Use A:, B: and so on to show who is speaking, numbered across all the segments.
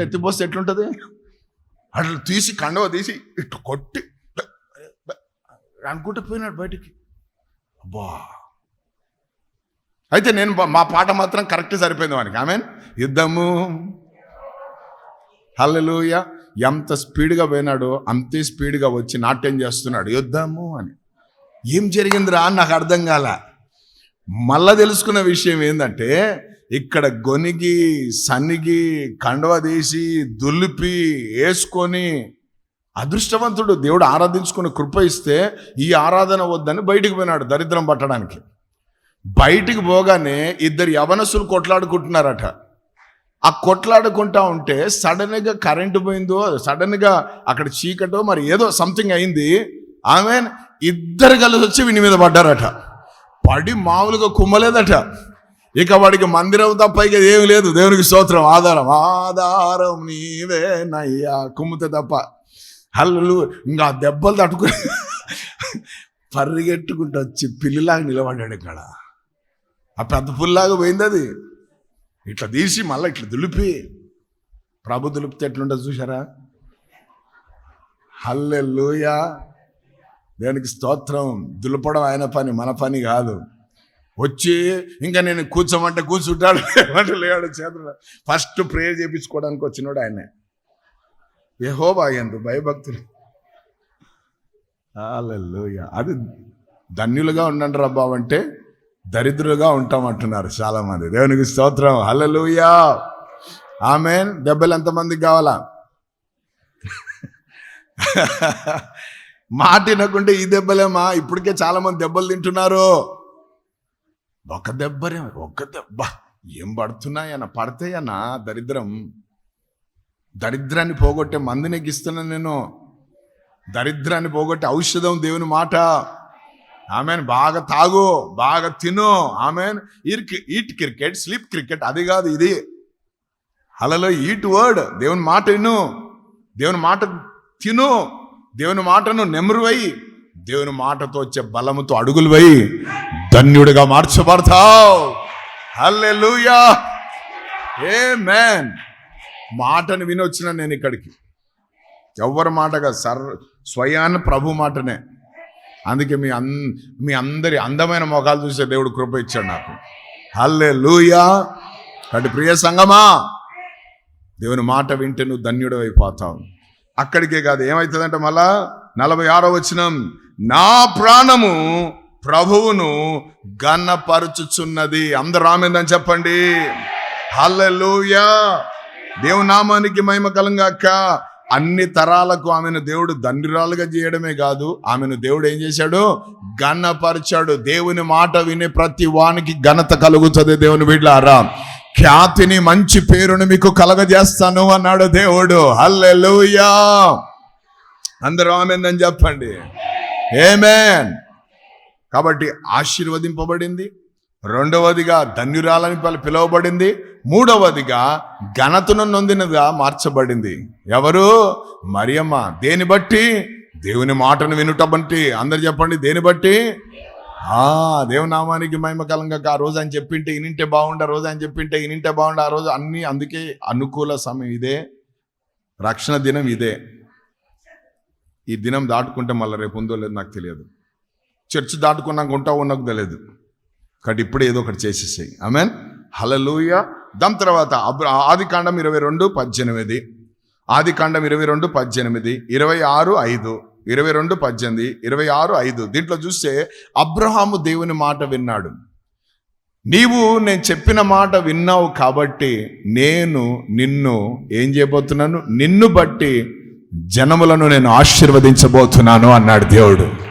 A: ఇట్లా ఎత్తిపోస్తే ఎట్లుంటుంది? అట్లా తీసి కండవ తీసి ఇట్లా కొట్టి అనుకుంటూ పోయినాడు బయటికి. అబ్బా. అయితే నేను మా పాట మాత్రం కరెక్ట్ సరిపోయింది వానికి. ఆమె యుద్ధము. హల్లెలూయ. ఎంత స్పీడ్గా పోయినాడో అంతే స్పీడ్గా వచ్చి నాట్యం చేస్తున్నాడు. యుద్ధము అని. ఏం జరిగిందిరా? అని నాకు అర్థం కాల. మళ్ళా తెలుసుకున్న విషయం ఏంటంటే ఇక్కడ గొనిగి సన్నిగి కండవ తీసి దులిపి వేసుకొని అదృష్టవంతుడు. దేవుడు ఆరాధించుకుని కృప ఇస్తే ఈ ఆరాధన వద్దని బయటికి పోయినాడు దరిద్రం పట్టడానికి. బయటికి పోగానే ఇద్దరు యవనసులు కొట్లాడుకుంటున్నారట. ఆ కొట్లాడుకుంటా ఉంటే సడన్గా కరెంటు పోయిందో సడన్గా అక్కడ చీకటో మరి ఏదో సంథింగ్ అయింది. ఆమె ఇద్దరు కలిసి వచ్చి వీని మీద పడ్డారట. పడి మామూలుగా కుమ్మలేదట. ఇక వాడికి మందిరం తప్ప ఇక ఏమి లేదు. దేవునికి స్తోత్రం. ఆధారం ఆధారం నీవే నయ్యా. కుమ్మితే తప్ప. హల్లు ఇంకా దెబ్బలు తట్టుకుని పరిగెట్టుకుంటూ వచ్చి పిల్లిలాగా నిలబడ్డాడు ఇక్కడ. ఆ పెద్ద పుల్లాగా పోయింది అది. ఇట్లా తీసి మళ్ళీ ఇట్లా దులిపి. ప్రభు దులిపితే ఎట్లుంటుంది చూసారా హల్లెల్లుయా దేవునికి స్తోత్రం. దులపడం ఆయన పని మన పని కాదు. వచ్చి ఇంకా నేను కూర్చోమంటే కూర్చుంటాడు లేమంటే లేడు చేతుడు ఫస్ట్ ప్రేయర్ చేయించుకోవడానికి వచ్చినాడు ఆయన. ఏహో బాగేందు భయభక్తులు. అది ధన్యులుగా ఉండండి రబ్బా అంటే దరిద్రులుగా ఉంటాం అంటున్నారు చాలా దేవునికి స్తోత్రం. హలలుయా ఆమె దెబ్బలు ఎంతమందికి కావాలా? మాట వినకుంటే ఈ దెబ్బలేమా? ఇప్పటికే చాలామంది దెబ్బలు తింటున్నారు. ఒక దెబ్బరే ఒక దెబ్బ. ఏం పడుతున్నాయన్న పడతాయన్నా దరిద్రం. దరిద్రాన్ని పోగొట్టే మందు నీకు నేను. దరిద్రాన్ని పోగొట్టే ఔషధం దేవుని మాట. ఆమెను. బాగా తాగు బాగా తిను. Amen. Eat cricket sleep cricket అది కాదు ఇది. అలలో ఈట్ వర్డ్. దేవుని మాట విను. దేవుని మాట తిను. దేవుని మాటను నెమరువై దేవుని మాటతో వచ్చే బలముతో అడుగులు వై. ధన్యుడిగా మార్చబడతావు. హల్లెలూయా. ఏ మ్యాన్ మాటను వినొచ్చిన నేను ఇక్కడికి. ఎవరి మాటగా? సర్ స్వయాన ప్రభు మాటనే. అందుకే మీ అన్ మీ అందరి అందమైన మొఖాలు చూసే దేవుడు కృప ఇచ్చాడు నాకు. హల్లే లూయా కాబట్టి ప్రియ సంగమా దేవుని మాట వింటే నువ్వు ధన్యుడు అయిపోతావు అక్కడికే కాదు ఏమవుతుందంటే మళ్ళా నలభై ఆరో వచనం నా ప్రాణము ప్రభువును గన్నపరచుచున్నది అందరు రామేందని చెప్పండి. హల్లెలూయా. దేవునామానికి మహిమ కలంగాక. అన్ని తరాలకు ఆమెను దేవుడు దండ్రిరాలుగా చేయడమే కాదు ఆమెను దేవుడు ఏం చేశాడు? గన్నపరిచాడు దేవుని మాట వినే ప్రతి వానికి ఘనత కలుగుతుంది దేవుని బిడ్డారా ఖ్యాతిని మంచి పేరును మీకు కలగజేస్తాను అన్నాడు దేవుడు. హల్లెలూయా. అందరూ ఆమెందని చెప్పండి. ఏమేన్ కాబట్టి ఆశీర్వదింపబడింది. రెండవదిగా ధన్యురాలని పిలువబడింది. మూడవదిగా ఘనతను నొందినదిగా మార్చబడింది. ఎవరు? మరియమ్మ. దేని బట్టి? దేవుని మాటను వినుట బట్టి. అందరు చెప్పండి దేని బట్టి? ఆ దేవుని నామానికి మహిమకలంగా ఆ రోజు అని చెప్పింటే ఇనింటే బాగుండు ఆ రోజు అని చెప్పింటే ఇనింటే బాగుండు ఆ రోజు అన్ని అందుకే అనుకూల సమయం ఇదే. రక్షణ దినం ఇదే. ఈ దినం దాటుకుంటే మళ్ళీ రేపు ఉందో లేదో నాకు తెలియదు. చర్చ్ దాటుకున్నాక ఉంటావు నాకు తెలియదు. కాబట్టి ఇప్పుడు ఏదో ఒకటి చేసేసాయి. ఆమెన్ హలలుయ దాని తర్వాత అబ్ర ఆది కాండం ఇరవై రెండు పద్దెనిమిది. ఆది కాండం ఇరవై రెండు పద్దెనిమిది. ఇరవై ఆరు ఐదు. ఇరవై రెండు పద్దెనిమిది. ఇరవై ఆరు ఐదు. దీంట్లో చూస్తే అబ్రహాము దేవుని మాట విన్నాడు. నీవు నేను చెప్పిన మాట విన్నావు కాబట్టి నేను నిన్ను ఏం చేయబోతున్నాను? నిన్ను బట్టి జనములను నేను ఆశీర్వదించబోతున్నాను అన్నాడు దేవుడు.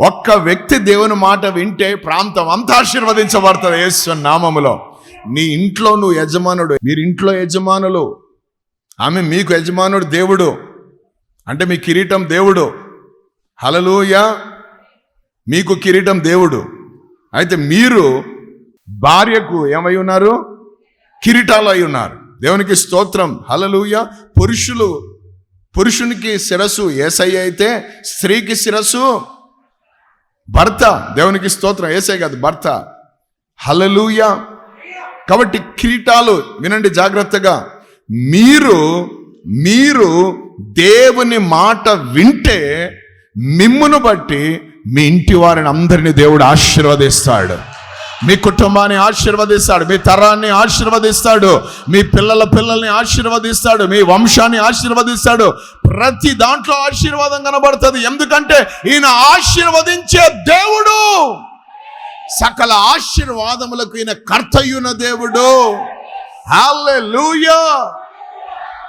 A: ఒక్క వ్యక్తి దేవుని మాట వింటే ప్రాంతం అంతా ఆశీర్వదించబడుతుంది యేసు నామములో. నీ ఇంట్లో నువ్వు యజమానుడు మీరు ఇంట్లో యజమానులు. ఆమె మీకు యజమానుడు దేవుడు. అంటే మీ కిరీటం దేవుడు. హలలుయ మీకు కిరీటం దేవుడు. అయితే మీరు భార్యకు ఏమై ఉన్నారు? కిరీటాలు అయి ఉన్నారు. దేవునికి స్తోత్రం. హలలుయ పురుషులు పురుషునికి శిరస్సు ఏసై అయితే స్త్రీకి శిరస్సు భర్త దేవునికి స్తోత్రం వేసే కాదు భర్త. హలలుయ కాబట్టి కిరీటాలు వినండి జాగ్రత్తగా. మీరు మీరు దేవుని మాట వింటే మిమ్మును బట్టి మీ ఇంటి వారిని అందరిని దేవుడు ఆశీర్వదిస్తాడు. మీ కుటుంబాన్ని ఆశీర్వదిస్తాడు మీ తరాన్ని ఆశీర్వదిస్తాడు మీ పిల్లల పిల్లల్ని ఆశీర్వదిస్తాడు మీ వంశాన్ని ఆశీర్వదిస్తాడు. ప్రతి దాంట్లో ఆశీర్వాదం కనబడుతుంది. ఎందుకంటే ఈయన ఆశీర్వదించే దేవుడు. సకల ఆశీర్వాదములకు ఈయన కర్తయ్యున దేవుడు. హల్లెలూయా.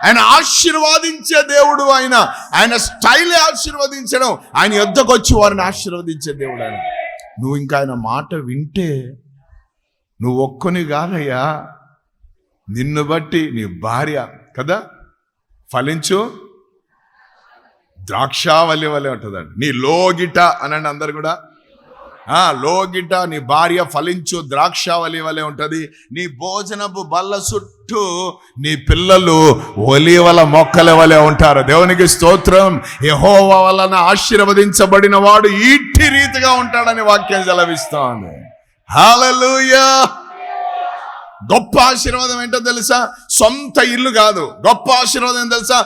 A: ఆయన ఆశీర్వాదించే దేవుడు ఆయన. ఆయన స్టైలే ఆశీర్వదించడం. ఆయన యొద్దకు వచ్చి వారిని ఆశీర్వదించే దేవుడు ఆయన. నువ్వు ఇంకా ఆయన మాట వింటే నువ్వు ఒక్కని కాదయ్యా. నిన్ను బట్టి నీ భార్య కదా? ఫలించు. ద్రాక్షావల్లి వల్లే ఉంటుందండి. నీ లోగిట అనండి అందరు కూడా. లోగిట నీ భార్య ఫలించు ద్రాక్షావళి వలె ఉంటుంది. నీ భోజనపు బల్ల చుట్టూ నీ పిల్లలు ఒలివల మొక్కల వలె ఉంటారు. దేవునికి స్తోత్రం. యహోవ వలన ఆశీర్వదించబడిన వాడు ఇట్టి రీతిగా ఉంటాడని వాక్యం సెలవిస్తోంది. హల్లెలూయా! గొప్ప ఆశీర్వాదం ఏంటో తెలుసా? సొంత ఇల్లు కాదు. గొప్ప ఆశీర్వాదం తెలుసా?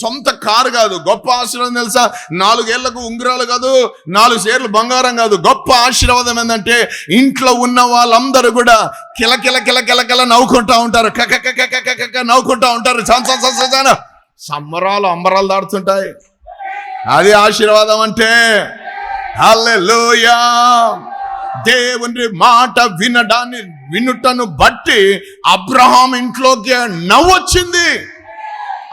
A: సొంత కారు కాదు. గొప్ప ఆశీర్వాదం తెలుసా? నాలుగేళ్ళకు ఉంగరాలు కాదు నాలుగు సేర్లు బంగారం కాదు. గొప్ప ఆశీర్వాదం ఏంటంటే ఇంట్లో ఉన్న వాళ్ళందరూ కూడా కిల కిల కిల కిల కిల నవ్వుకుంటా ఉంటారు. కక కక నవ్వుకుంటా ఉంటారు. సంబరాలు అంబరాలు దాడుతుంటాయి అది ఆశీర్వాదం అంటే హల్లెలూయా. దేవుని మాట వినడాన్ని వినుటను బట్టి అబ్రహాం ఇంట్లోకి నవ్వొచ్చింది.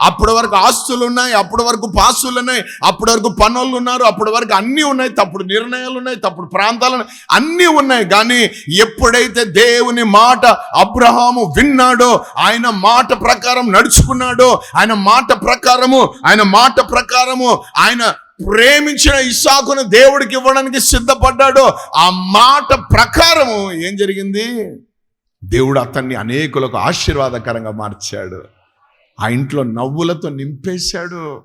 A: అప్పటి వరకు ఆస్తులు ఉన్నాయి అప్పటి వరకు పాసులు ఉన్నాయి అప్పటి వరకు పనులు ఉన్నారు అప్పటి వరకు అన్నీ ఉన్నాయి తప్పుడు నిర్ణయాలు ఉన్నాయి తప్పుడు ప్రాంతాలు ఉన్నాయి అన్నీ ఉన్నాయి. కానీ ఎప్పుడైతే దేవుని మాట అబ్రహాము విన్నాడో ఆయన మాట ప్రకారం నడుచుకున్నాడో ఆయన మాట ప్రకారము ఆయన మాట ప్రకారము ఆయన ప్రేమించిన ఇసాకును దేవుడికి ఇవ్వడానికి సిద్ధపడ్డాడో. ఆ మాట ప్రకారము ఏం జరిగింది? దేవుడు అతన్ని అనేకులకు ఆశీర్వాదకరంగా మార్చాడు. ఆ ఇంట్లో నవ్వులతో నింపేశాడు.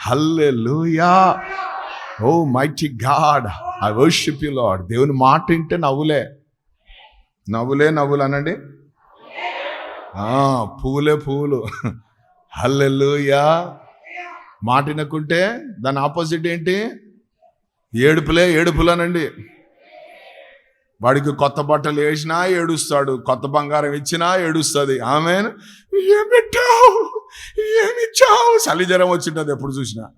A: హల్లే O mighty God. I worship you Lord దేవుని మాట వింటే నవ్వులే. నవ్వులే నవ్వులు అనండి. పువ్వులే పువ్వులు. హల్లెలూయా. మాట వినకుంటే దాని ఆపోజిట్ ఏంటి? ఏడుపులే ఏడుపులనండి. వాడికి కొత్త బట్టలు వేసినా ఏడుస్తాడు కొత్త బంగారం ఇచ్చినా ఏడుస్తుంది. ఆమె పెట్టావు ఏమిచ్చావు? చలి జ్వరం వచ్చింటుంది ఎప్పుడు చూసినా.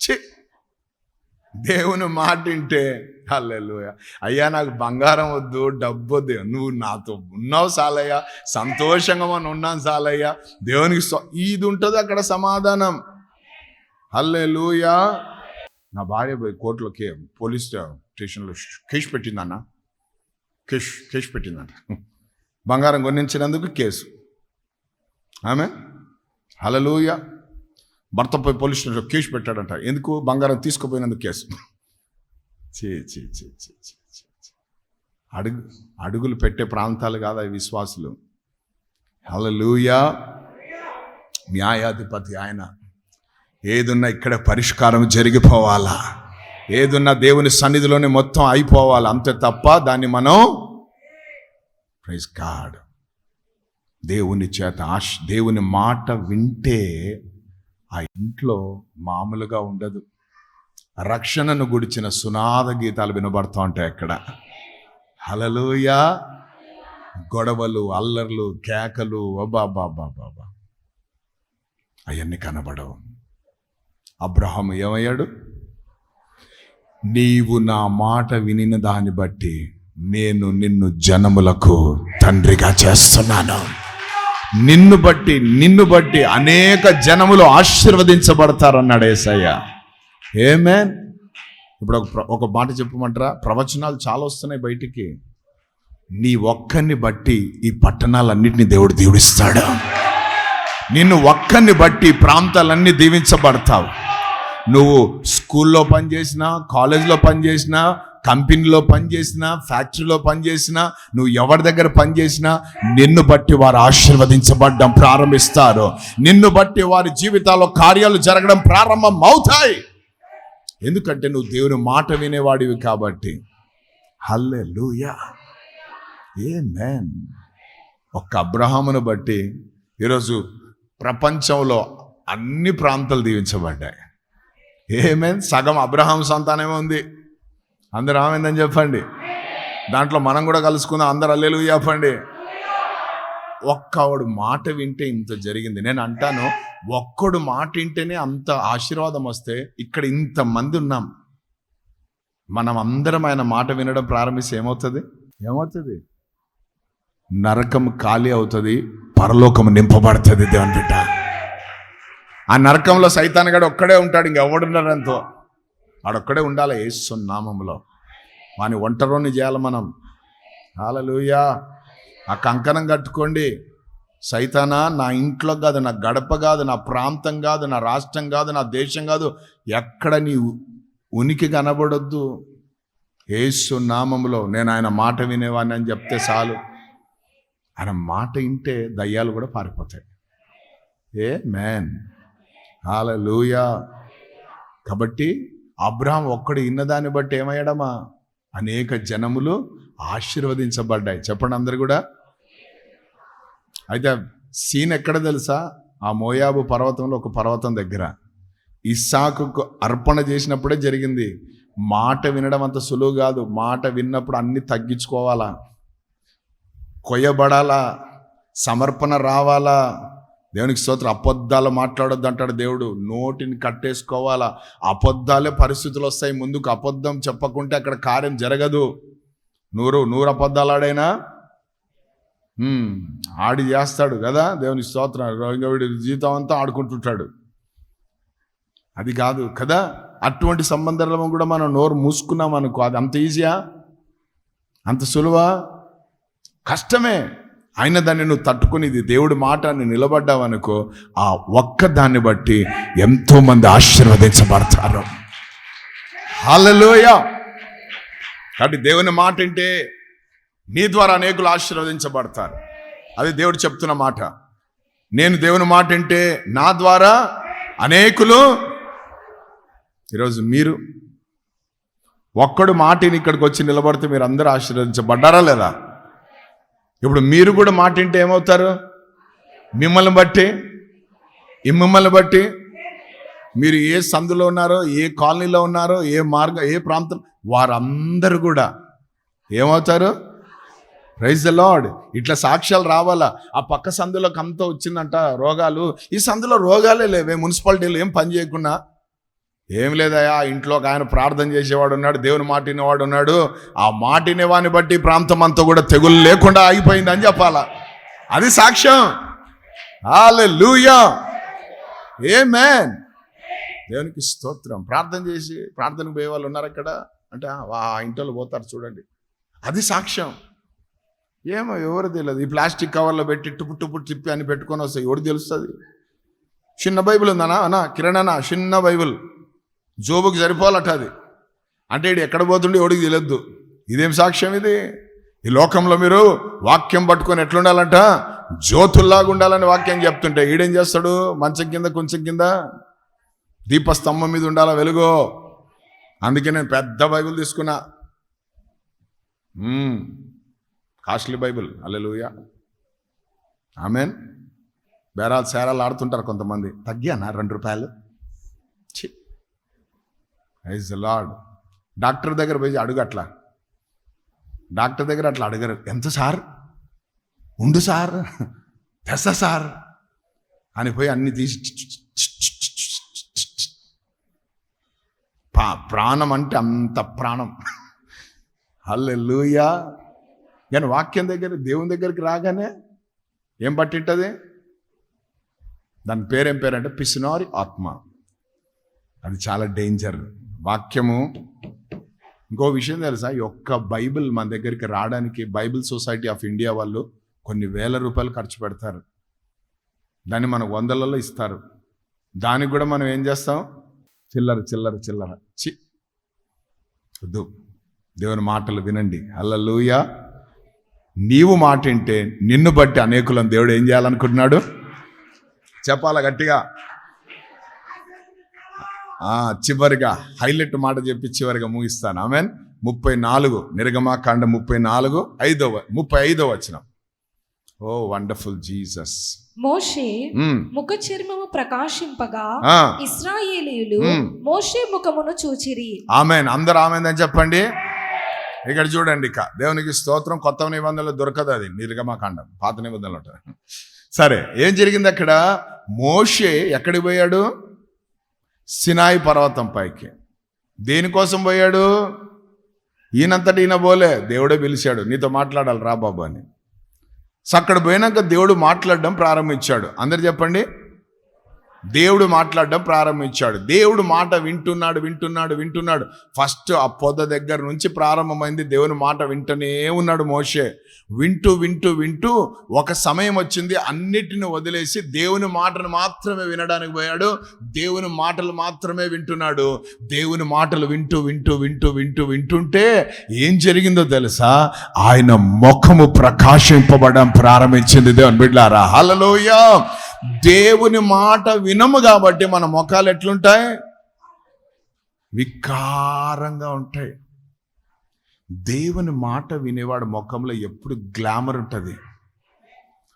A: చి దేవుని మాట వింటే హల్లెలూయ. అయ్యా నాకు బంగారం వద్దు డబ్బు వద్దు. నువ్వు నాతో ఉన్నావు సాలయ్యా. సంతోషంగా మనం ఉన్నాను సాలయ్యా. దేవునికి ఇది ఉంటుంది అక్కడ సమాధానం. హల్లెలూయా. నా భార్య పోయి కోర్టులో కే పోలీస్ స్టేషన్లో కేసు పెట్టిందన్న. కేసు కేసు పెట్టిందంట బంగారం కొనించినందుకు కేసు. ఆమె? హలలోయ భర్త పోయి పోలీస్ స్టేషన్లో కేసు పెట్టాడంట. ఎందుకు? బంగారం తీసుకుపోయినందుకు కేసు. చే చే చే చే చే అడుగు అడుగులు పెట్టే ప్రాంతాలు కాదు అవి విశ్వాసులు? హలలుయా న్యాయాధిపతి ఆయన. ఏదున్నా ఇక్కడ పరిష్కారం జరిగిపోవాలా? ఏదున్నా దేవుని సన్నిధిలోనే మొత్తం అయిపోవాలి? అంతే తప్ప దాన్ని మనం ప్రైజ్ గాడ్. దేవుని చేత ఆశ దేవుని మాట వింటే ఆ ఇంట్లో మామూలుగా ఉండదు. రక్షణను గుడిచిన సునాద గీతాలు వినబడుతూ ఉంటాయి అక్కడ. హలలుయా గొడవలు అల్లర్లు కేకలు అబాబాబాబాబా అవన్నీ కనబడవు. అబ్రహం ఏమయ్యాడు? నీవు నా మాట వినిన దాన్ని బట్టి నేను నిన్ను జనములకు తండ్రిగా చేస్తున్నాను. నిన్ను బట్టి నిన్ను బట్టి అనేక జనములు ఆశీర్వదించబడతారన్నాడు ఏసయ్య. ఏమే ఇప్పుడు ఒక ఒక మాట చెప్పమంటారా? ప్రవచనాలు చాలా వస్తున్నాయి బయటికి. నీ ఒక్కరిని బట్టి ఈ పట్టణాలన్నింటినీ దేవుడు దీవిస్తాడు. నిన్ను ఒక్కరిని బట్టి ప్రాంతాలన్నీ దీవించబడతావు. నువ్వు స్కూల్లో పనిచేసినా కాలేజీలో పనిచేసినా కంపెనీలో పనిచేసినా ఫ్యాక్టరీలో పనిచేసినా నువ్వు ఎవరి దగ్గర పనిచేసినా నిన్ను బట్టి వారు ఆశీర్వదించబడడం ప్రారంభిస్తారు. నిన్ను బట్టి వారి జీవితాల్లో కార్యాలు జరగడం ప్రారంభం అవుతాయి ఎందుకంటే నువ్వు దేవుని మాట వినేవాడివి కాబట్టి. హల్లే లూయా ఏ ఒక్క అబ్రహామును బట్టి ఈరోజు ప్రపంచంలో అన్ని ప్రాంతాలు దీవించబడ్డాయి. ఏమేం? సగం అబ్రహాం సంతానమే ఉంది. అందరూ ఆమెందని చెప్పండి. దాంట్లో మనం కూడా కలుసుకుందాం. అందరు అల్లెలు చెప్పండి. ఒక్కడు మాట వింటే ఇంత జరిగింది. నేను అంటాను ఒక్కడు మాట వింటేనే అంత ఆశీర్వాదం వస్తే ఇక్కడ ఇంతమంది ఉన్నాం. మనం అందరం ఆయన మాట వినడం ప్రారంభిస్తే ఏమవుతుంది? ఏమవుతుంది? నరకం ఖాళీ అవుతుంది. పరలోకం నింపబడుతుంది దేవుని బిడ్డ. ఆ నరకంలో సైతానగాడు ఒక్కడే ఉంటాడు ఇంకెవడున్నారంతో ఆడొక్కడే ఉండాలి యేసు నామంలో. వాని ఒంటరోని చేయాలి మనం. హాలలుయా ఆ కంకణం కట్టుకోండి. సైతానా నా ఇంట్లో కాదు నా గడప కాదు నా ప్రాంతం కాదు నా రాష్ట్రం కాదు నా దేశం కాదు ఎక్కడ నీ ఉనికి కనబడొద్దు. ఏసు నామంలో నేను ఆయన మాట వినేవాడిని అని చెప్తే చాలు. ఆయన మాట వింటే దయ్యాలు కూడా పారిపోతాయి. ఏ? మ్యాన్. హాలూయా కాబట్టి అబ్రహాం ఒక్కడు ఇన్నదాన్ని బట్టి ఏమయ్యాడమ్మా? అనేక జనములు ఆశీర్వదించబడ్డాయి. చెప్పండి అందరు కూడా. అయితే సీన్ ఎక్కడ తెలుసా? ఆ మోయాబు పర్వతంలో ఒక పర్వతం దగ్గర. ఇస్సాకు అర్పణ చేసినప్పుడే జరిగింది. మాట వినడం అంత సులువు కాదు. మాట విన్నప్పుడు అన్ని తగ్గించుకోవాలా? కొయ్యబడాలా? సమర్పణ రావాలా? దేవునికి స్తోత్రం. అబద్ధాలు మాట్లాడొద్దు అంటాడు దేవుడు. నోటిని కట్టేసుకోవాలా? అబద్ధాలే పరిస్థితులు వస్తాయి ముందుకు. అబద్ధం చెప్పకుంటే అక్కడ కార్యం జరగదు. నూరు నూరు అబద్ధాలు ఆడైనా? ఆడి చేస్తాడు కదా? దేవుని స్తోత్రం. ఇంకా వీడి జీవితం అంతా ఆడుకుంటుంటాడు. అది కాదు కదా? అటువంటి సంబంధాలను కూడా మనం నోరు మూసుకున్నాం అనుకో అది అంత ఈజీయా అంత సులువా? కష్టమే. అయిన దాన్ని నువ్వు తట్టుకుని ఇది దేవుడి మాట అని నిలబడ్డావు అనుకో ఆ ఒక్క దాన్ని బట్టి ఎంతోమంది ఆశీర్వదించబడతారు. హల్లెలూయ. కాబట్టి దేవుని మాట అంటే నీ ద్వారా అనేకులు ఆశీర్వదించబడతారు. అది దేవుడు చెప్తున్న మాట. నేను దేవుని మాట అంటే నా ద్వారా అనేకులు ఈరోజు మీరు ఒక్కడు మాటిని ఇక్కడికి వచ్చి నిలబడితే మీరు అందరూ ఆశీర్వదించబడ్డారా లేదా? ఇప్పుడు మీరు కూడా మాట వింటే ఏమవుతారు? మిమ్మల్ని బట్టి ఈ మిమ్మల్ని బట్టి మీరు ఏ సందులో ఉన్నారో ఏ కాలనీలో ఉన్నారో ఏ మార్గం ఏ ప్రాంతం వారందరూ కూడా ఏమవుతారు? ప్రైజ్ ద లార్డ్ ఇట్లా సాక్ష్యాలు రావాలా? ఆ పక్క సందులోకి అంతా వచ్చిందంట రోగాలు. ఈ సందులో రోగాలే లేవే మున్సిపాలిటీలు ఏం పని చేయకుండా. ఏం లేదయా ఇంట్లో ఒక ఆయన ప్రార్థన చేసేవాడు ఉన్నాడు దేవుని మాటినవాడు ఉన్నాడు. ఆ మాట బట్టి ప్రాంతం అంతా కూడా తెగులు లేకుండా ఆగిపోయింది అని చెప్పాలా. అది సాక్ష్యం. లూయా ఏ మ్యాన్ దేవునికి స్తోత్రం. ప్రార్థన చేసి ప్రార్థనకు పోయే వాళ్ళు ఉన్నారు అక్కడ? అంటే ఆ, ఇంట్లో పోతారు చూడండి. అది సాక్ష్యం. ఏమో ఎవరు తెలియదు. ఈ ప్లాస్టిక్ కవర్లో పెట్టి టుపు టుపు తిప్పి అని పెట్టుకొని వస్తాయి ఎవరు తెలుస్తుంది? చిన్న బైబిల్ ఉందనా? అనా కిరణ్ అన్న చిన్న బైబిల్. జోబుకి సరిపోవాలట అది. అంటే ఇడు ఎక్కడ పోతుండే ఎవడికి తెలియద్దు ఇదేం సాక్ష్యం ఇది? ఈ లోకంలో మీరు వాక్యం పట్టుకొని ఎట్లుండాలంట? జ్యోతుల్లాగా ఉండాలని వాక్యం చెప్తుంటే ఈడేం చేస్తాడు? మంచం కింద కొంచెం కింద దీపస్తంభం మీద ఉండాలా వెలుగు? అందుకే నేను పెద్ద బైబిల్ తీసుకున్నా. Costly Bible. Hallelujah amen. బేరాలు సేరాలు ఆడుతుంటారు కొంతమంది. తగ్గానా రెండు రూపాయలు? ఐజ్ లార్డ్ డాక్టర్ దగ్గర పోయి అడుగు అట్లా. డాక్టర్ దగ్గర అట్లా అడగరు. ఎంత సార్? ఉండు సార్. తెస్తా సార్. అని పోయి అన్ని తీసి పా- ప్రాణం అంటే అంత ప్రాణం. హల్లెలూయా. నేను వాక్యం దగ్గర దేవుని దగ్గరికి రాగానే ఏం పట్టింటది? దాని పేరేం పేరంటే పిసినారి ఆత్మ. అది చాలా డేంజర్ వాక్యము. ఇంకో విషయం తెలుసా? ఒక్క బైబిల్ మన దగ్గరికి రావడానికి బైబిల్ సొసైటీ ఆఫ్ ఇండియా వాళ్ళు కొన్ని వేల రూపాయలు ఖర్చు పెడతారు. దాన్ని మనకు వందలలో ఇస్తారు. దానికి కూడా మనం ఏం చేస్తాం? చిల్లర చిల్లర చిల్లర. చి వద్దు. దేవుని మాటలు వినండి. అల్లలుయ నీవు మాట వింటే నిన్ను బట్టి అనేకులను దేవుడు ఏం చేయాలనుకుంటున్నాడు? చెప్పాల గట్టిగా? చివరిగా హైలైట్ మాట చెప్పి చివరిగా ముగిస్తాను. ఆమెన్. ముప్పై నాలుగు నిర్గమాకాండ ముప్పై నాలుగు ఐదవ ముప్పై ఐదవ వచ్చిన ఓ వండర్ఫుల్ జీసస్.
B: మోషే ముఖ చర్మము ప్రకాశింపగా
A: మ్మ్.
B: మోషే ముఖమును చూచిరి.
A: ఆమెన్. అందరు ఆమెన్ చెప్పండి. ఇక్కడ చూడండి ఇక. దేవునికి స్తోత్రం కొత్త నిబంధనలు దొరకదు అది నిర్గమకాండం పాత నిబంధనలు సరే ఏం జరిగింది అక్కడ? మోషే ఎక్కడికి పోయాడు? సినాయి పర్వతం పైకి. దేనికోసం పోయాడు? ఈయనంతటి ఈయన పోలే. దేవుడే పిలిచాడు. నీతో మాట్లాడాలి రా బాబు అని. సో అక్కడ పోయినాక దేవుడు మాట్లాడడం ప్రారంభించాడు. అందరు చెప్పండి? దేవుడు మాట్లాడడం ప్రారంభించాడు. దేవుడు మాట వింటున్నాడు వింటున్నాడు వింటున్నాడు. ఫస్ట్ ఆ పొద దగ్గర నుంచి ప్రారంభమైంది. దేవుని మాట వింటూనే ఉన్నాడు మోషే. వింటూ వింటూ వింటూ ఒక సమయం వచ్చింది. అన్నిటిని వదిలేసి దేవుని మాటను మాత్రమే వినడానికి పోయాడు. దేవుని మాటలు మాత్రమే వింటున్నాడు. దేవుని మాటలు వింటూ వింటూ వింటూ వింటూ వింటుంటే ఏం జరిగిందో తెలుసా? ఆయన ముఖము ప్రకాశింపబడడం ప్రారంభించింది దేవుని బిడ్డారా. హల్లెలూయ! దేవుని మాట వినము కాబట్టి మన ముఖాలు ఎట్లుంటాయి? వికారంగా ఉంటాయి. దేవుని మాట వినేవాడు ముఖంలో ఎప్పుడు గ్లామర్ ఉంటుంది.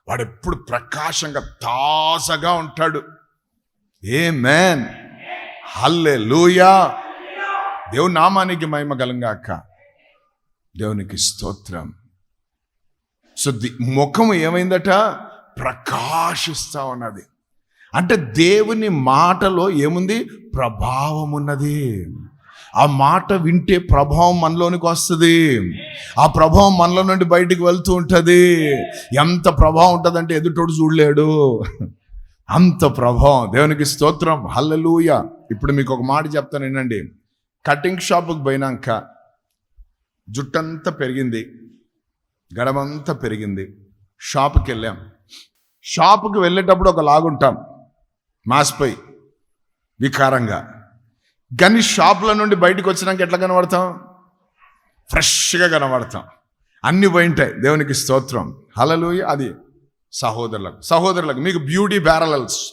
A: వాడు ఎప్పుడు ప్రకాశంగా తాజాగా ఉంటాడు. ఏ మ్యాన్ హల్లే లూయా దేవుని నామానికి మహిమ కలంగాక. దేవునికి స్తోత్రం. సో ది ముఖం ఏమైందట? ప్రకాశిస్తా ఉన్నది. అంటే దేవుని మాటలో ఏముంది? ప్రభావం ఉన్నది. ఆ మాట వింటే ప్రభావం మనలోనికి వస్తుంది. ఆ ప్రభావం మనలో నుండి బయటికి వెళ్తూ ఉంటుంది. ఎంత ప్రభావం ఉంటుందంటే ఎదుటోడు చూడలేడు. అంత ప్రభావం. దేవునికి స్తోత్రం. హల్లలూయ. ఇప్పుడు మీకు ఒక మాట చెప్తాను వినండి. కటింగ్ షాప్కి పోయినాక జుట్టంతా పెరిగింది. గడమంతా పెరిగింది. షాప్కి వెళ్ళాం షాప్కి వెళ్ళేటప్పుడు ఒక లాగుంటాం మాసిపోయి. వికారంగా. కానీ షాపుల నుండి బయటకు వచ్చినాక ఎట్లా కనబడతాం? ఫ్రెష్గా కనబడతాం. అన్ని పోయింటాయి. దేవునికి స్తోత్రం. హలలు అది సహోదరులకు. సహోదరులకు. మీకు బ్యూటీ బ్యారలల్స్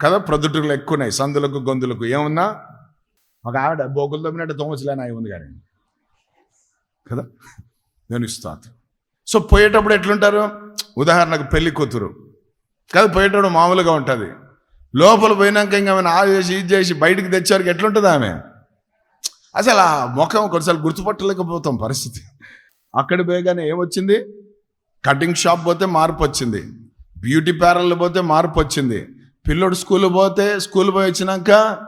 A: కదా? ప్రొద్దుటూరులు ఎక్కువ ఉన్నాయి సందులకు గొంతులకు. ఏమున్నా? ఒక ఆవిడ బోకులు తమ్మినట్టు తోమచలేని అయి ఉంది కానీ. కదా? దేవునికి స్తోత్రం. సో పోయేటప్పుడు ఎట్లుంటారు? ఉదాహరణకు పెళ్ళి కూతురు. కాదు పోయేటప్పుడు మామూలుగా ఉంటుంది. లోపల పోయినాక ఇంకా ఆమెను ఆ చేసి ఇది చేసి బయటికి తెచ్చేవారికి ఎట్లుంటుంది ఆమె? అసలు ఆ ముఖం కొన్నిసార్లు గుర్తుపట్టలేకపోతాం పరిస్థితి. అక్కడ పోయగానే ఏమొచ్చింది? కటింగ్ షాప్ పోతే మార్పు వచ్చింది. బ్యూటీ పార్లర్లు పోతే మార్పు వచ్చింది. పిల్లోడు స్కూల్ పోతే స్కూల్ పోయి వచ్చినాక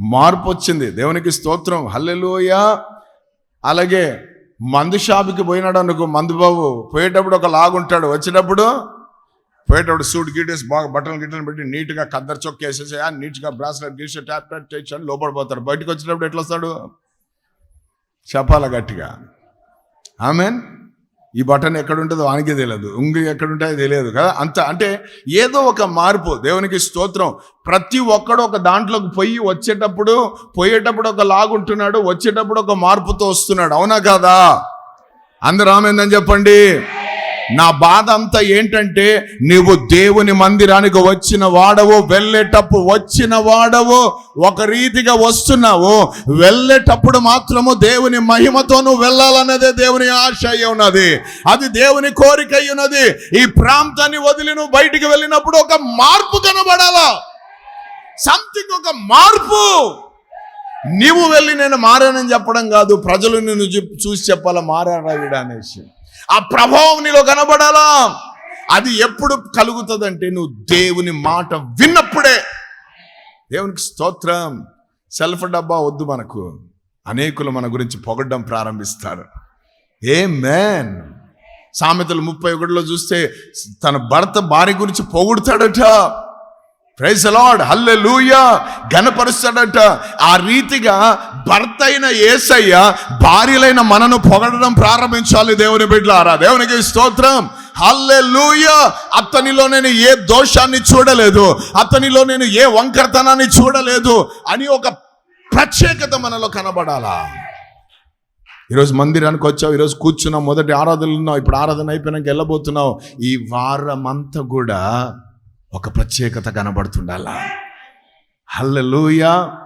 A: మార్పు వచ్చింది. దేవునికి స్తోత్రం. హల్లెలూయ. అలాగే మందు షాపుకి పోయినాడు అనుకో మందు బాబు పోయేటప్పుడు ఒక లాగుంటాడు వచ్చేటప్పుడు పోయేటప్పుడు సూట్ గీటేసి బాగా బట్టలు గిట్టలు పెట్టి నీట్గా కద్దరు చొక్క వేసేసి నీట్గా బ్రాస్లెట్ గీసే ట్యాప్ ట్యాప్ చేసి లోపడిపోతాడు బయటకు వచ్చేటప్పుడు ఎట్లా వస్తాడు చెప్పాల గట్టిగా? ఆమెన్? ఈ బటన్ ఎక్కడుంటుందో వానికి తెలియదు. ఉంగి ఎక్కడ ఉంటుందో తెలియదు కదా. అంత అంటే ఏదో ఒక మార్పు. దేవునికి స్తోత్రం. ప్రతి ఒక్కడు ఒక దాంట్లోకి పోయి వచ్చేటప్పుడు పోయేటప్పుడు ఒక లాగుంటున్నాడు వచ్చేటప్పుడు ఒక మార్పుతో వస్తున్నాడు. అవునా కదా? అందరూ ఆమెందని చెప్పండి. నా బాధ అంతా ఏంటంటే నువ్వు దేవుని మందిరానికి వచ్చిన వాడవు వెళ్ళేటప్పుడు వచ్చిన వాడవు ఒక రీతిగా వస్తున్నావు వెళ్ళేటప్పుడు మాత్రము దేవుని మహిమతోను వెళ్ళాలన్నదే దేవుని ఆశ అయి ఉన్నది. అది దేవుని కోరిక అయి ఉన్నది. ఈ ప్రాంతాన్ని వదిలి నువ్వు బయటికి వెళ్ళినప్పుడు ఒక మార్పు కనబడాలా. సంథింగ్ ఒక మార్పు. నీవు వెళ్ళి నేను మారానని చెప్పడం కాదు ప్రజలు నిన్ను చూసి చెప్పాలా మారాడా వీడా అనేసి. ఆ ప్రభావం నీలో కనబడాలా? అది ఎప్పుడు కలుగుతుందంటే నువ్వు దేవుని మాట విన్నప్పుడే. దేవునికి స్తోత్రం. సెల్ఫ్ డబ్బా వద్దు మనకు. అనేకులు మన గురించి పొగడ్డం ప్రారంభిస్తారు. ఏ మ్యాన్ సామెతలు ముప్పై ఒకటిలో చూస్తే తన భర్త భార్య గురించి పొగుడతాడట. ప్రైజ్ లార్డ్ హల్లె లూయా గనపరుస్తాడట ఆ రీతిగా భర్త అయిన ఏసయ్య భార్యలైన మనను పొగడడం ప్రారంభించాలి దేవుని బిడ్డలారా. దేవునికి స్తోత్రం. హల్లే లూయ అతనిలో నేను ఏ దోషాన్ని చూడలేదు. అతనిలో నేను ఏ వంకరతనాన్ని చూడలేదు అని ఒక ప్రత్యేకత మనలో కనబడాలా? ఈరోజు మందిరానికి వచ్చావు ఈరోజు కూర్చున్నావు మొదటి ఆరాధనలు ఉన్నావు ఇప్పుడు ఆరాధన అయిపోయినాక వెళ్ళబోతున్నావు. ఈ వారమంతా కూడా ఒక ప్రత్యేకత కనబడుతుండాలా? హల్లెలూయా.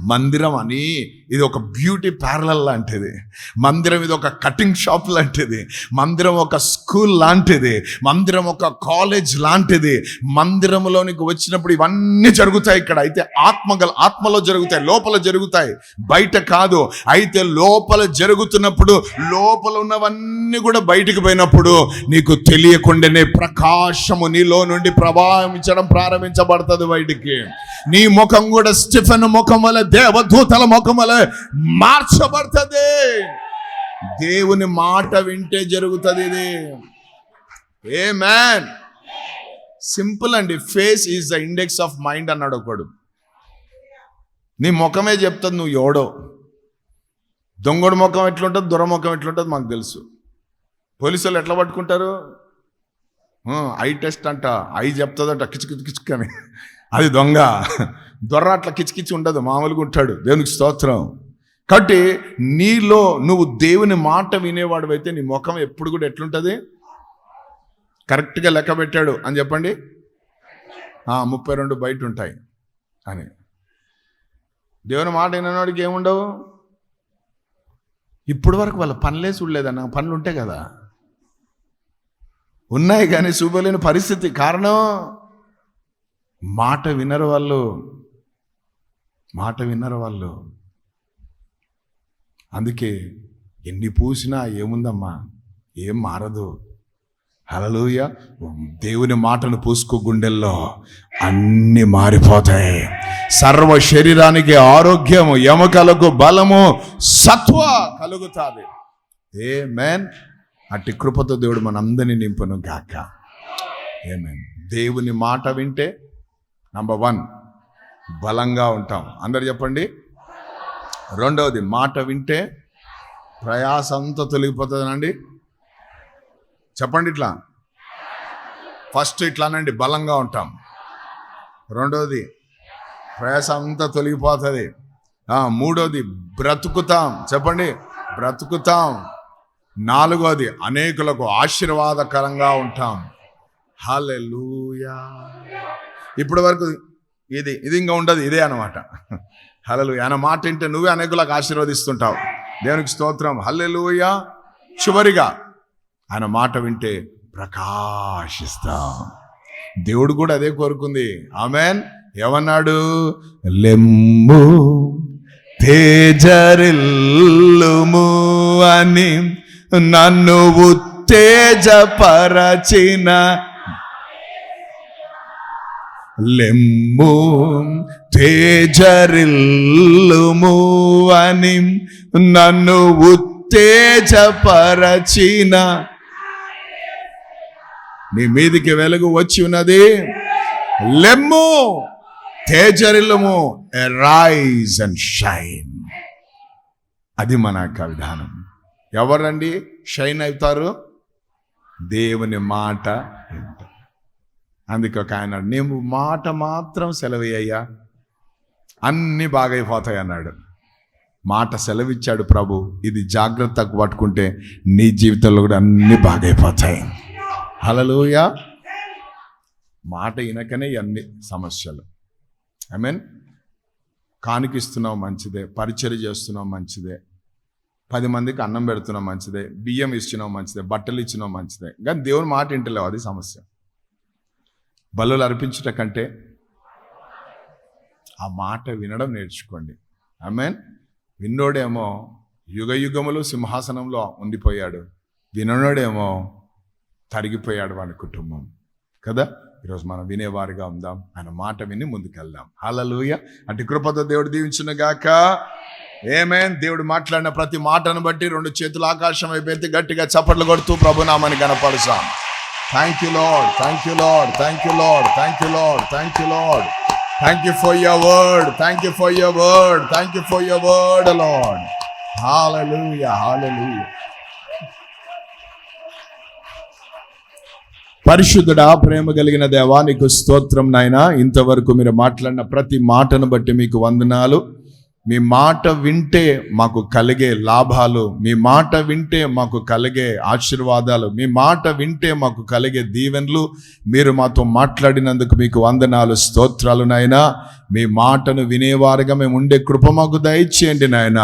A: మందిరం అని ఇది ఒక బ్యూటీ ప్యారలల్ లాంటిది. మందిరం ఇది ఒక కటింగ్ షాప్ లాంటిది. మందిరం ఒక స్కూల్ లాంటిది. మందిరం ఒక కాలేజ్ లాంటిది. మందిరంలోనికి వచ్చినప్పుడు ఇవన్నీ జరుగుతాయి ఇక్కడ. అయితే ఆత్మగల ఆత్మలో జరుగుతాయి లోపల జరుగుతాయి. బయట కాదు. అయితే లోపల జరుగుతున్నప్పుడు లోపల ఉన్నవన్నీ కూడా బయటికి పోయినప్పుడు నీకు తెలియకుండానే ప్రకాశము నీలో నుండి ప్రభావించడం ప్రారంభించబడుతుంది బయటికి. నీ ముఖం కూడా స్టిఫెన్ ముఖం వల్ల దేవదూతల ముఖములే మార్చబడుతుంది. దేవుని మాట వింటే జరుగుతుంది ఇది. ఏ మ్యాన్ సింపుల్ అండి. Face is the index of mind అన్నాడు ఒకడు. నీ ముఖమే చెప్తుంది నువ్వు ఎవడో. దొంగడు ముఖం ఎట్లుంటుంది దురముఖం ఎట్లుంటుంది మాకు తెలుసు. పోలీసులు ఎట్లా పట్టుకుంటారు? ఐ టెస్ట్ అంట. ఐ చెప్తుందంట కిచకిచ కిచకని అది దొంగ. దొర్ర అట్లా కిచకిచి ఉండదు మామూలుగా ఉంటాడు. దేవునికి స్తోత్రం. కాబట్టి నీలో నువ్వు దేవుని మాట వినేవాడు అయితే నీ ముఖం ఎప్పుడు కూడా ఎట్లుంటుంది? కరెక్ట్గా లెక్క పెట్టాడు అని చెప్పండి. ముప్పై రెండు బయట ఉంటాయి అని. దేవుని మాట వినవాడికి ఏముండవు? ఇప్పటి వరకు వాళ్ళ పనులే చూడలేదన్న పనులు ఉంటాయి కదా. ఉన్నాయి కానీ చూపలేని పరిస్థితి. కారణం మాట వినరు వాళ్ళు. మాట విన్నారు వాళ్ళు. అందుకే ఎన్ని పూసినా ఏముందమ్మా? ఏం మారదు. హలలోయ దేవుని మాటను పూసుకో గుండెల్లో. అన్నీ మారిపోతాయి. సర్వ శరీరానికి ఆరోగ్యము ఎముకలకు బలము సత్వ కలుగుతాది. ఏ మేన్ అట్టి కృపతో దేవుడు మనందరినీ నింపును గాక. ఏ దేవుని మాట వింటే నంబర్ వన్ బలంగా ఉంటాం. అందరు చెప్పండి. రెండవది మాట వింటే ప్రయాస అంతా తొలగిపోతుందండి. చెప్పండి ఇట్లా. ఫస్ట్ ఇట్లానండి బలంగా ఉంటాం. రెండోది ప్రయాస అంతా తొలగిపోతుంది. మూడవది మూడోది బ్రతుకుతాం. చెప్పండి. బ్రతుకుతాం. నాలుగోది అనేకులకు ఆశీర్వాదకరంగా ఉంటాం. హల్లెలూయా. ఇప్పటి వరకు ఇది ఇది ఇంకా ఉండదు ఇదే అనమాట హలలు ఆయన మాట వింటే నువ్వే అనేకులకు ఆశీర్వదిస్తుంటావు. దేవునికి స్తోత్రం. హల్లెలుయ. చివరిగా ఆయన మాట వింటే ప్రకాశిస్తాం. దేవుడు కూడా అదే కోరుకుంది. ఆమెన్. ఏమన్నాడు? లెమ్ము తేజరిల్లుము అని నన్ను ఉత్తేజపరచిన లెమ్ము తేజరిల్లుము అని నన్ను ఉత్తేజపరచిన. నీ మీదికి వెలుగు వచ్చి ఉన్నది. లెమ్ము తేజరిల్లుము రైజ్ అండ్ షైన్. అది మన యొక్క విధానం ఎవరండి షైన్ అవుతారు? దేవుని మాట అందుకొక అందుకే ఒక ఆయన నేను మాట మాత్రం సెలవయ్యా అన్నీ బాగైపోతాయి అన్నాడు. మాట సెలవిచ్చాడు ప్రభు ఇది జాగ్రత్తగా పట్టుకుంటే నీ జీవితంలో కూడా అన్నీ బాగైపోతాయి హలలోయ మాట వినకనే అన్ని సమస్యలు. ఐ మీన్ కానికిస్తున్నావు మంచిదే పరిచయం చేస్తున్నావు మంచిదే. పది మందికి అన్నం పెడుతున్నావు మంచిదే బియ్యం ఇచ్చినావు మంచిదే బట్టలు ఇచ్చినావు మంచిదే. కానీ దేవుని మాట వింటలేవు అది సమస్య. బలులు అర్పించుట కంటే ఆ మాట వినడం నేర్చుకోండి. ఐ మీన్ విన్నోడేమో యుగ యుగములు సింహాసనంలో ఉండిపోయాడు. వినోడేమో తరిగిపోయాడు వాడి కుటుంబం. కదా? ఈరోజు మనం వినేవారుగా ఉందాం. ఆయన మాట విని ముందుకెళ్దాం. హలలుయ అంటే కృపతో దేవుడు దీవించిన గాక. ఏమేన్ దేవుడు మాట్లాడిన ప్రతి మాటను బట్టి రెండు చేతులు ఆకాశం అయిపోతే గట్టిగా చప్పట్లు కొడుతూ ప్రభునామని కనపరుసాం thank you Lord thank you Lord thank you Lord thank you Lord thank you Lord thank you for your word thank you for your word thank you for your word Lord hallelujah hallelujah పరిశుద్ధుడా ప్రేమ కలిగిన దేవా నీకు స్తోత్రం నాయన. ఇంతవరకు మీరు మాట్లాడిన ప్రతి మాటను బట్టి మీకు వందనాలు. మీ మాట వింటే మాకు కలిగే లాభాలు మీ మాట వింటే మాకు కలిగే ఆశీర్వాదాలు మీ మాట వింటే మాకు కలిగే దీవెన్లు మీరు మాతో మాట్లాడినందుకు మీకు వందనాలు స్తోత్రాలు నాయనా. మీ మాటను వినేవారుగా మేము ఉండే కృప మాకు దయచేయండి నాయన.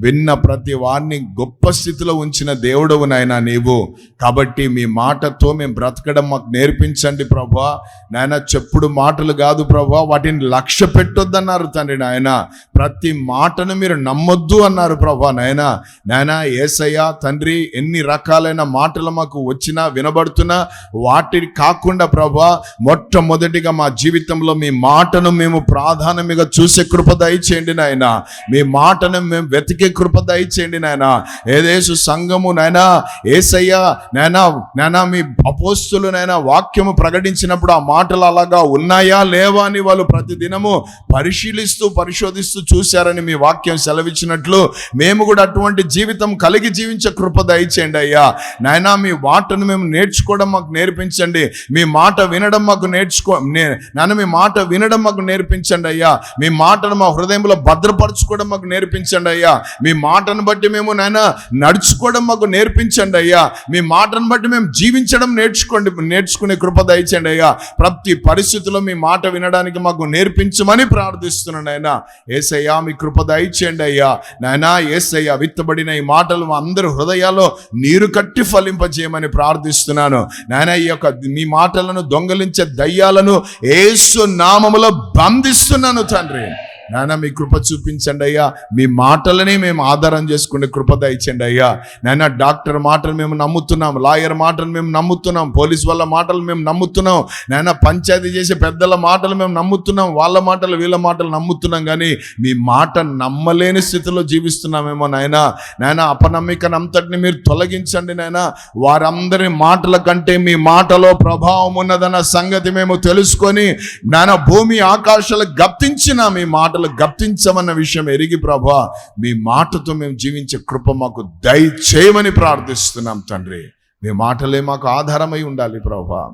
A: విన్న ప్రతి వారిని గొప్ప స్థితిలో ఉంచిన దేవుడవు నాయన నీవు. కాబట్టి మీ మాటతో మేము బ్రతకడం మాకు నేర్పించండి ప్రభా. నాయన చెప్పుడు మాటలు కాదు ప్రభా. వాటిని లక్ష్య పెట్టొద్దన్నారు తండ్రి నాయన. ప్రతి మాటను మీరు నమ్మొద్దు అన్నారు ప్రభా నాయన. నాయన ఏసయ్య తండ్రి ఎన్ని రకాలైన మాటలు మాకు వచ్చినా వినబడుతున్నా వాటిని కాకుండా ప్రభా మొట్టమొదటిగా మా జీవితంలో మీ మాటను మేము ప్రాధాన్యంగా చూసే కృప దయచేయండి నాయన. మీ మాటను మేము వెతికి కృప దయచేయండి నాయన. ఏదేసు సంఘము నాయన ఏసయ్య నాయన నాయన మీ అపోస్తులు నాయన వాక్యము ప్రకటించినప్పుడు ఆ మాటలు అలాగా ఉన్నాయా లేవా అని వాళ్ళు ప్రతి దినము పరిశీలిస్తూ పరిశోధిస్తూ చూశారని మీ వాక్యం సెలవిచ్చినట్లు మేము కూడా అటువంటి జీవితం కలిగి జీవించే కృప దయచేయండి అయ్యా. నాయన మీ మాటను మేము నేర్చుకోవడం మాకు నేర్పించండి. మీ మాట వినడం మాకు నేర్చుకో నే- నాన్న మీ మాట వినడం మాకు నేర్పించండి అయ్యా. మీ మాటను మా హృదయంలో భద్రపరచుకోవడం మాకు నేర్పించండి అయ్యా. మీ మాటను బట్టి మేము నాయన నడుచుకోవడం మాకు నేర్పించండి అయ్యా. మీ మాటను బట్టి మేము జీవించడం నేర్చుకోండి నేర్చుకునే కృప దయచండి అయ్యా. ప్రతి పరిస్థితిలో మీ మాట వినడానికి మాకు నేర్పించమని ప్రార్థిస్తున్నాను ఆయన ఏసయ్యా మీ కృప దయచేయండి అయ్యా. నాయనా ఏసయ్యా విత్తబడిన ఈ మాటలు మా అందరి హృదయాల్లో నీరు కట్టి ఫలింపజేయమని ప్రార్థిస్తున్నాను. నాయన ఈ యొక్క మీ మాటలను దొంగలించే దయ్యాలను ఏసు నామములో బంధిస్తున్నాను తండ్రి. నాన్న మీ కృప చూపించండి అయ్యా. మీ మాటలని మేము ఆధారం చేసుకునే కృప దయచండి అయ్యా. నాయన డాక్టర్ మాటలు మేము నమ్ముతున్నాం లాయర్ మాటలు మేము నమ్ముతున్నాం పోలీస్ వాళ్ళ మాటలు మేము నమ్ముతున్నాం. నాయన పంచాయతీ చేసే పెద్దల మాటలు మేము నమ్ముతున్నాం వాళ్ళ మాటలు వీళ్ళ మాటలు నమ్ముతున్నాం. కానీ మీ మాట నమ్మలేని స్థితిలో జీవిస్తున్నామేమో నాయన. నాయన అపనమ్మికను అంతటిని మీరు తొలగించండి నాయన. వారందరి మాటల కంటే మీ మాటలో ప్రభావం ఉన్నదన్న సంగతి మేము తెలుసుకొని నాయన భూమి ఆకాశాలు గప్తించిన మీ మాటలు గప్తించమన్న విషయం ఎరిగి ప్రభా మీ మాటతో మేము జీవించే కృప మాకు దయచేయమని ప్రార్థిస్తున్నాం తండ్రి. మీ మాటలే మాకు ఆధారమై ఉండాలి ప్రభా.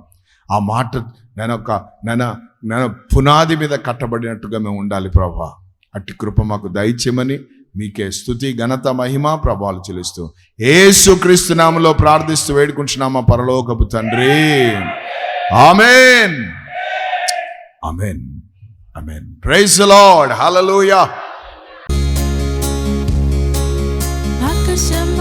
A: ఆ మాట నేనొక ఒక నేను నేను పునాది మీద కట్టబడినట్టుగా మేము ఉండాలి ప్రభా. అట్టి కృప మాకు దయచేయమని మీకే స్థుతి ఘనత మహిమ ప్రభావాలు చెల్లిస్తూ ఏసు క్రీస్తునామలో ప్రార్థిస్తూ వేడుకుంటున్నామా పరలోకపు తండ్రి. Amen. Amen. Amen praise Lord hallelujah
C: ఆకాశమందు